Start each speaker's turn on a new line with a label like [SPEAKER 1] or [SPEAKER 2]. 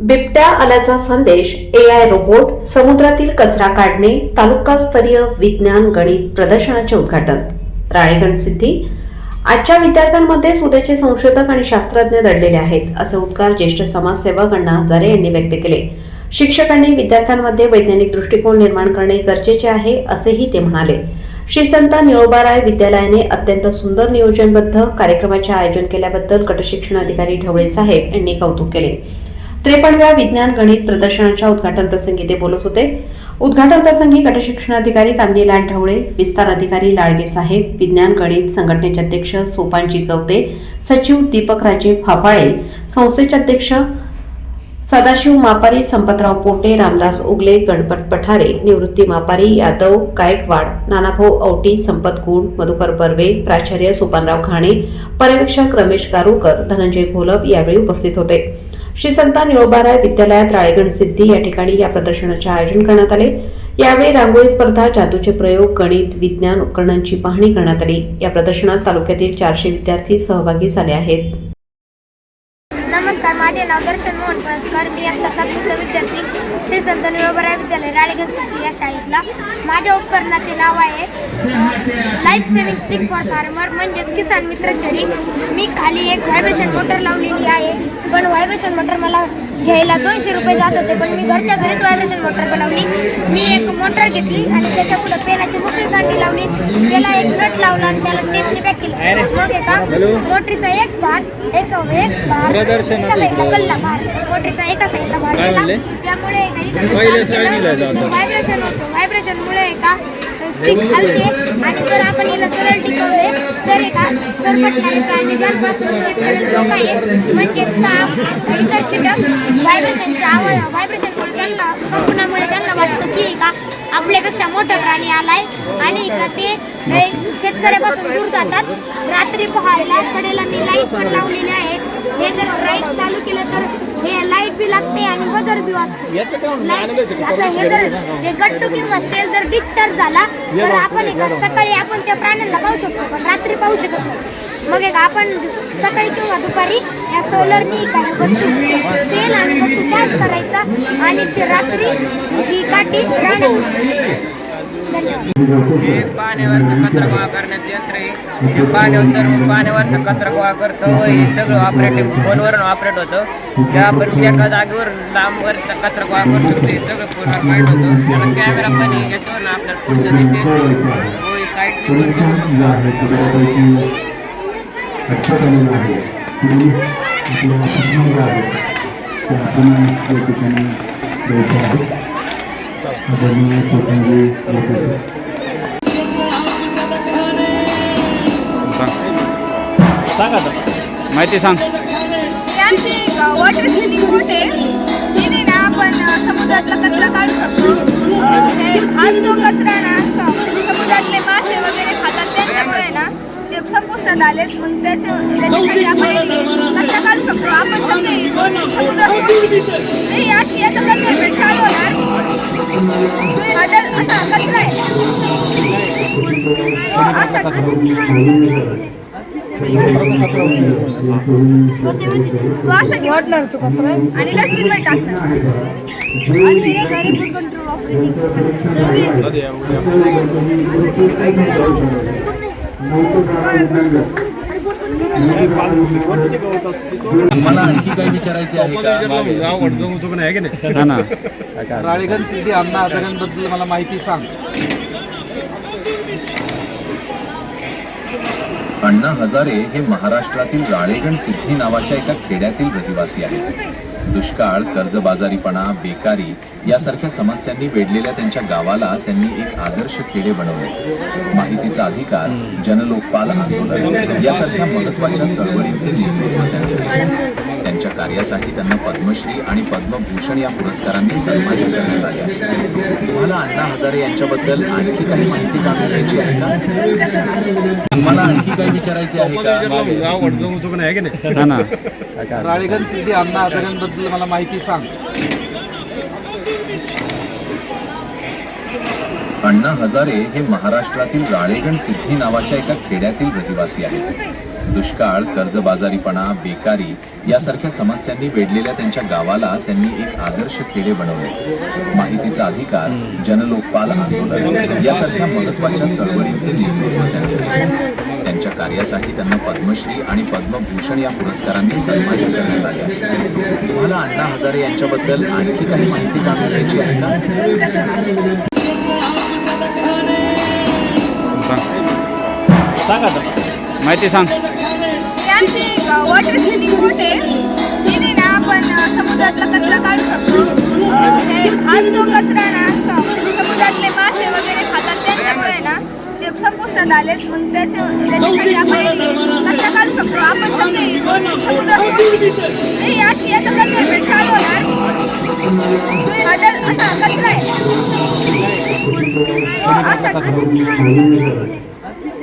[SPEAKER 1] बिबट्या आल्याचा संदेश ए आय रोबोट समुद्रातील कचरा काढणे तालुकास्तरीय विज्ञान गणित प्रदर्शनाचे उद्घाटन. राळेगण सिद्धी. आजच्या विद्यार्थ्यांमध्ये सुदेचे संशोधक आणि शास्त्रज्ञ दडलेले आहेत असे उद्गार ज्येष्ठ समाजसेवक अण्णा हजारे यांनी व्यक्त केले. शिक्षकांनी विद्यार्थ्यांमध्ये वैज्ञानिक दृष्टिकोन निर्माण करणे गरजेचे आहे असेही ते म्हणाले. श्री संत निळोबाराय विद्यालयाने अत्यंत सुंदर नियोजनबद्ध कार्यक्रमाचे आयोजन केल्याबद्दल गटशिक्षण अधिकारी ढवळे साहेब यांनी कौतुक केले. त्रेपन्नव्या विज्ञान गणित प्रदर्शनाच्या उद्घाटन प्रसंगी ते बोलत होते. उद्घाटन प्रसंगी गटशिक्षणाधिकारी कांदीलाल ढवळे विस्तार अधिकारी लाडगे साहेब विज्ञान गणित संघटनेचे अध्यक्ष सोपानजी गवते सचिव दीपक राजे फाफाळे संस्थेचे अध्यक्ष सदाशिव मापारी संपतराव पोटे रामदास उगले गणपत पठारे निवृत्ती मापारी यादव गायकवाड नानाभाऊ औटी संपत गुण मधुकर बर्वे प्राचार्य सोपानराव घाणे पर्यवेक्षक रमेश गारुकर धनंजय घोलप यावेळी उपस्थित होते. श्री संत निळोबाराय विद्यालयात राळेगण सिद्धी या ठिकाणी या प्रदर्शनाचे आयोजन करण्यात आले. यावेळी रांगोळी स्पर्धा जादूचे प्रयोग गणित विज्ञान उपकरणांची पाहणी करण्यात आली. या प्रदर्शनात तालुक्यातील चारशे विद्यार्थी सहभागी झाले आहेत.
[SPEAKER 2] नमस्कार माझे नाव दर्शन मोहन पळसकर मी आता सातवीचा विद्यार्थी श्री संत निळोबराय विद्यालय राळेगण सिद्धी या शाळेतला. माझ्या उपकरणाचे नाव आहे life saving stick for farmer म्हणजेच किसान मित्र छडी मी खाली एक व्हायब्रेशन मोटर लावलेली आहे. पण व्हायब्रेशन मोटर मला घ्यायला दोनशे रुपये जात होते पण मी घरच्या घरीच व्हायब्रेशन मोटर बनवली. मी एक मोटर घेतली आणि त्याच्या पुढे पेनाची मोठी कांडी लावली. त्याला एक नट लावला आणि त्याला टेपने पॅक केलं. मग एका मोटरीचा एक भाग एक एक भाग.
[SPEAKER 3] प्रदर्शन
[SPEAKER 2] एका साईडला कल्ला भार मोटरीचा एका साईडला भार
[SPEAKER 3] काय
[SPEAKER 2] केला
[SPEAKER 3] म्हणले?
[SPEAKER 2] त्यामुळे एका
[SPEAKER 3] पहिले श्रेणीला जातात.
[SPEAKER 2] व्हायब्रेशन होतो. व्हायब्रेशनमुळे एका स्टिक हलते आणि जर आपण याला सरळ टिकवले तर एका सरपटणारे प्राणी ज्यांपासून शेतकऱ्याला धोका आहे म्हणजे साप इतर कीटक व्हायब्रेशनच्या आवाज व्हायब्रेशनमुळे त्यांना कंपनामुळे त्यांना वाटतं की का? आपल्यापेक्षा मोठा प्राणी आलाय. आणि का ते हे शेतकऱ्यापासून दूर जातात. रात्री पाहायला कडेला मी लाइट पण लावलेली आहे. हे जर लाइट चालू केलं तर हे लाइट बी लागते आणि बदर बी वाजते. लाइट आता हे जर हे गट्टू किंवा सेल जर डिस्चार्ज झाला तर आपण एका सकाळी आपण त्या प्राण्यांना पाहू शकतो पण रात्री पाहू शकत नाही. मग एक आपण सकाळी किंवा दुपारी या सोलरनी काही गट्टू सेल आणि गट्टू चार्ज करायचा आणि ते रात्री ही काठी राहणार
[SPEAKER 3] हे पाण्यावरचा कचरा गोळा करण्याचं यंत्र आहे. ते पाण्यावर मग कचरा गोळा करतं व हे सगळं ऑपरेटिव्ह फोनवरून ऑपरेट होतं. त्या आपण एका जागेवर लांबवरचा कचरा गोळा करू शकतो. हे सगळं फोनवर माहीत होतं. त्याला कॅमेरा पण आहे. याच्यावर आपल्याला पुढचं दिसेल. व हे
[SPEAKER 4] आहे आपण या ठिकाणी
[SPEAKER 5] सांग आता. माहिती सांग.
[SPEAKER 6] वॉटर क्लिनिंग बोट आहे. तिने ना आपण समुद्रातला कचरा काढू शकतो. हे हा जो कचरा ना समुद्रातले मासे वगैरे खातात. त्यांच्यामुळे ना ते संपुष्टात आलेत मग त्याच्या त्याच्यासाठी आपण कचरा काढू शकतो. आपण सगळे समुद्रात अशी तो आणि डस्टबिनमध्ये टाकणार हे
[SPEAKER 7] मला आणखी काही विचारायचे आहे का
[SPEAKER 5] हा ना.
[SPEAKER 8] राळेगण अण्णा आजारांबद्दल मला माहिती सांग.
[SPEAKER 7] अण्णा हजारे हे महाराष्ट्रातील राळेगण सिद्धी नावाच्या एका खेड्यातील रहिवासी आहेत. दुष्काळ कर्जबाजारीपणा बेकारी यासारख्या समस्यांनी वेढलेल्या त्यांच्या गावाला त्यांनी एक आदर्श खेडे बनवले. माहितीचा अधिकार जनलोकपाल आंदोलन यासारख्या महत्त्वाच्या चळवळींचे नेतृत्व त्यांनी केले. त्यांच्या कार्यासाठी त्यांना पद्मश्री आणि पद्मभूषण या पुरस्कारांनी सन्मानित करण्यात आले तुम्हाला अण्णा हजारे यांच्याबद्दल आणखी काही माहिती जाणून घ्यायची आहे का? मला आणखी काही विचारायचे आहे का?
[SPEAKER 5] हा ना.
[SPEAKER 8] राळेगण सिद्धी अण्णा आजारांबद्दल मला माहिती सांग.
[SPEAKER 7] अण्णा हजारे हे महाराष्ट्रातील राळेगण सिद्धी नावाच्या एका खेड्यातील रहिवासी आहेत. दुष्काळ कर्जबाजारीपणा बेकारी यासारख्या समस्यांनी वेढलेल्या त्यांच्या गावाला त्यांनी एक आदर्श खेडे बनवले. माहितीचा अधिकार जनलोकपाल आंदोलन यासारख्या महत्त्वाच्या चळवळींचे नेतृत्व त्यांनी केले. त्यांच्या कार्यासाठी त्यांना पद्मश्री आणि पद्मभूषण या पुरस्कारांनी सन्मानित करण्यात आले. आहे तुम्हाला अण्णा हजारे यांच्याबद्दल आणखी काही माहिती जाणून घ्यायची आहे का?
[SPEAKER 5] सांग आता. माहिती सांग.
[SPEAKER 6] आमची वॉटर क्लिनिंग बोट आहे. तिने ना आपण समुद्रातला कचरा काढू शकतो. हे हा जो कचरा ना समुद्रातले मासे वगैरे खातात त्यांच्यामुळे ना ते संपुष्टात आले. मग त्याच्या त्याच्यासाठी आपण कचरा काढू शकतो. आपण सगळे समुद्रात अशी याचा कचरा पेट चालू होणार. हा जर असा कचरा आहे. हो, तो